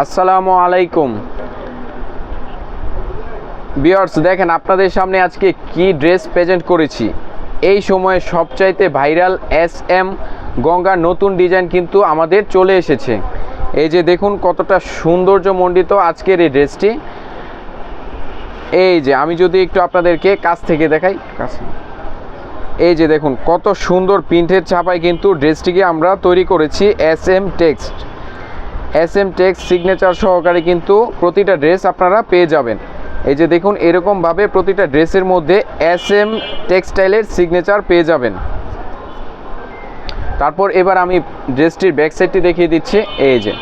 আসসালামু আলাইকুম। বিয়ার্স দেখেন, আপনাদের সামনে আজকে কি ড্রেস প্রেজেন্ট করেছি। এই সময়ে সবচাইতে ভাইরাল এস এম গঙ্গার নতুন ডিজাইন কিন্তু আমাদের চলে এসেছে। এই যে দেখুন কতটা সৌন্দর্যমণ্ডিত আজকের এই ড্রেসটি। এই যে, আমি যদি একটু আপনাদেরকে কাছ থেকে দেখাই, কাছে। এই যে দেখুন, কত সুন্দর প্রিন্টের ছাপায় কিন্তু ড্রেসটিকে আমরা তৈরি করেছি S M text S M tex signature সহকারে কিন্তু প্রতিটা ড্রেস আপনারা পেয়ে যাবেন। এই যে দেখুন, এরকমভাবে প্রতিটা ড্রেসের মধ্যে এস এম টেক্সটাইলের সিগনেচার পেয়ে যাবেন। তারপর এবার আমি ড্রেসটির ব্যাক সাইডটি দেখিয়ে দিচ্ছি। এই যে।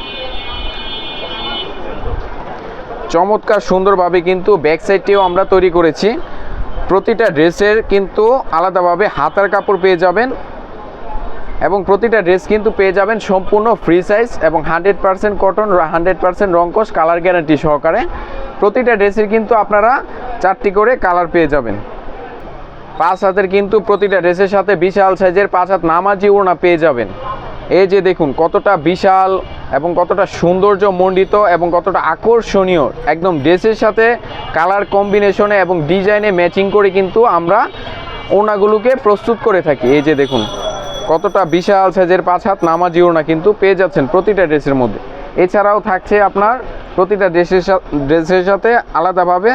চমৎকার সুন্দরভাবে কিন্তু ব্যাক সাইডটিও আমরা তৈরি করেছি। প্রতিটা ড্রেসের কিন্তু আলাদাভাবে হাতার কাপড় পেয়ে যাবেন। এবং প্রতিটা ড্রেস কিন্তু পেয়ে যাবেন সম্পূর্ণ ফ্রি সাইজ এবং hundred percent cotton hundred percent রঙ্কশ colour guarantee সহকারে। প্রতিটা ড্রেসের কিন্তু আপনারা চারটি করে কালার পেয়ে যাবেন। পাঁচ হাতের কিন্তু প্রতিটা ড্রেসের সাথে বিশাল সাইজের পাঁচ হাত নামাজি ওড়না পেয়ে যাবেন। এই যে দেখুন, কতটা বিশাল এবং কতটা সৌন্দর্য মণ্ডিত এবং কতটা আকর্ষণীয় একদম ড্রেসের সাথে কালার কম্বিনেশনে এবং ডিজাইনে ম্যাচিং করে কিন্তু আমরা ওনাগুলোকে প্রস্তুত করে থাকি। এই যে দেখুন কতটা বিশাল সাইজের পাঁচ হাত নামাজি ওড়না কিন্তু পেয়ে যাচ্ছেন প্রতিটা ড্রেসের মধ্যে। এছাড়াও থাকছে আপনার প্রতিটা ড্রেসের ড্রেসের সাথে আলাদাভাবে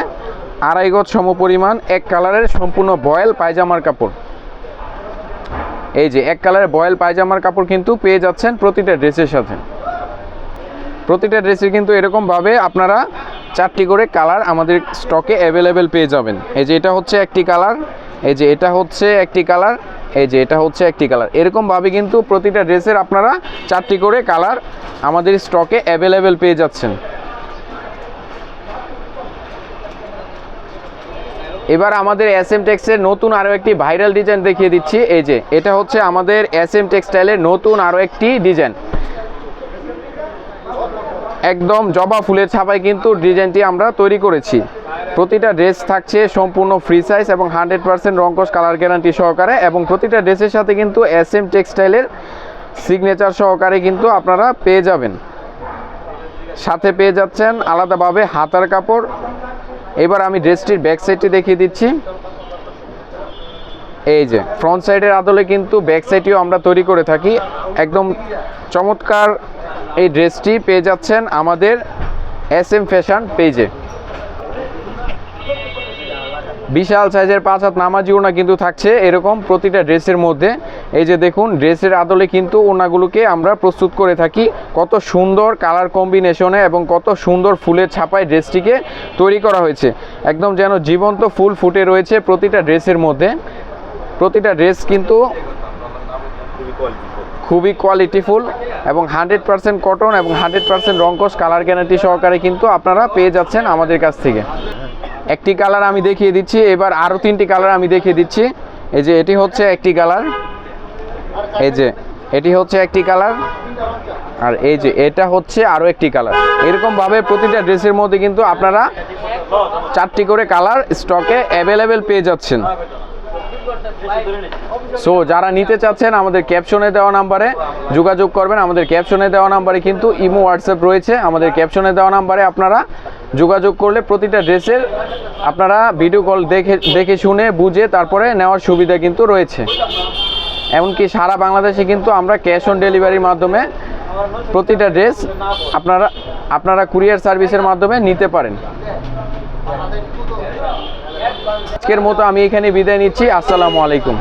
আড়াই গজ সম পরিমাণ, এক কালারের সম্পূর্ণ বয়েল পায়জামার কাপড়। এই যে, এক কালারের বয়েল পায়জামার কাপড় কিন্তু পেয়ে যাচ্ছেন প্রতিটা ড্রেসের সাথে। প্রতিটা ড্রেসের কিন্তু এরকমভাবে আপনারা চারটি করে কালার আমাদের স্টকে অ্যাভেলেবেল পেয়ে যাবেন। এই যে, এটা হচ্ছে একটি কালার, এই যে, এটা হচ্ছে একটি কালার এই যে, এটা হচ্ছে একটি কালার এরকমভাবে কিন্তু প্রতিটা ড্রেসের আপনারা চারটি করে কালার আমাদের স্টকে অ্যাভেলেবেল পেয়ে যাচ্ছেন। এবার আমাদের এস এম টেক্সের নতুন আরও একটি ভাইরাল ডিজাইন দেখিয়ে দিচ্ছি। এই যে, এটা হচ্ছে আমাদের এস এম টেক্সটাইলের নতুন আরও একটি ডিজাইন একদম জবা ফুলের ছাপায় কিন্তু ডিজাইনটি আমরা তৈরি করেছি। প্রতিটা ড্রেস থাকছে সম্পূর্ণ ফ্রি সাইজ এবং হান্ড্রেড পার্সেন্ট রঙ্কশ কালার গ্যারান্টি সহকারে এবং প্রতিটা ড্রেসের সাথে কিন্তু এস এম টেক্সটাইলের সিগনেচার সহকারে কিন্তু আপনারা পেয়ে যাবেন। সাথে পেয়ে যাচ্ছেন আলাদাভাবে হাতার কাপড়। এবার আমি ড্রেসটির ব্যাক সাইডটি দেখিয়ে দিচ্ছি। এই যে ফ্রন্ট সাইডের আদলে কিন্তু ব্যাক সাইডটিও আমরা তৈরি করে থাকি। একদম চমৎকার এই ড্রেসটি পেয়ে যাচ্ছেন আমাদের এস এম ফ্যাশন পেজে বিশাল সাইজের পাঁচ হাত নামাজি ওনা কিন্তু থাকছে এরকম প্রতিটা ড্রেসের মধ্যে। এই যে দেখুন, ড্রেসের আদলে কিন্তু ওনাগুলোকে আমরা প্রস্তুত করে থাকি। কত সুন্দর কালার কম্বিনেশনে এবং কত সুন্দর ফুলের ছাপায় ড্রেসটিকে তৈরি করা হয়েছে। একদম যেন জীবন্ত ফুল ফুটে রয়েছে প্রতিটা ড্রেসের মধ্যে। প্রতিটা ড্রেস কিন্তু খুবই কোয়ালিটিফুল এবং হান্ড্রেড পার্সেন্ট কটন এবং হান্ড্রেড পার্সেন্ট রঙ্কশ কালার গ্যারান্টি সহকারে কিন্তু আপনারা পেয়ে যাচ্ছেন আমাদের কাছ থেকে। একটি কালার আমি দেখিয়ে দিচ্ছি, এবার আরও তিনটি কালার আমি দেখিয়ে দিচ্ছি। এই যে এটি হচ্ছে একটি কালার। এই যে এটি হচ্ছে একটি কালার। আর এই যে এটা হচ্ছে আরও একটি কালার। এরকমভাবে প্রতিটা ড্রেসের মধ্যে কিন্তু আপনারা চারটি করে কালার স্টকে অ্যাভেলেবেল পেয়ে যাচ্ছেন। সো যারা নিতে চাচ্ছেন, আমাদের ক্যাপশনে দেওয়া নাম্বারে যোগাযোগ করবেন। আমাদের ক্যাপশনে দেওয়া নাম্বারে কিন্তু ইমো, হোয়াটসঅ্যাপ রয়েছে। আমাদের ক্যাপশনে দেওয়া নাম্বারে আপনারা যোগাযোগ করলে প্রতিটা ড্রেসের আপনারা ভিডিও কল দেখে দেখে শুনে, বুঝে তারপরে নেওয়ার সুবিধা কিন্তু রয়েছে। এমনকি সারা বাংলাদেশে কিন্তু আমরা ক্যাশ অন ডেলিভারির মাধ্যমে প্রতিটা ড্রেস আপনারা আপনারা কুরিয়ার সার্ভিসের মাধ্যমে নিতে পারেন। আজকের মতো আমি এখানে বিদায় নিচ্ছি। আসসালামু আলাইকুম।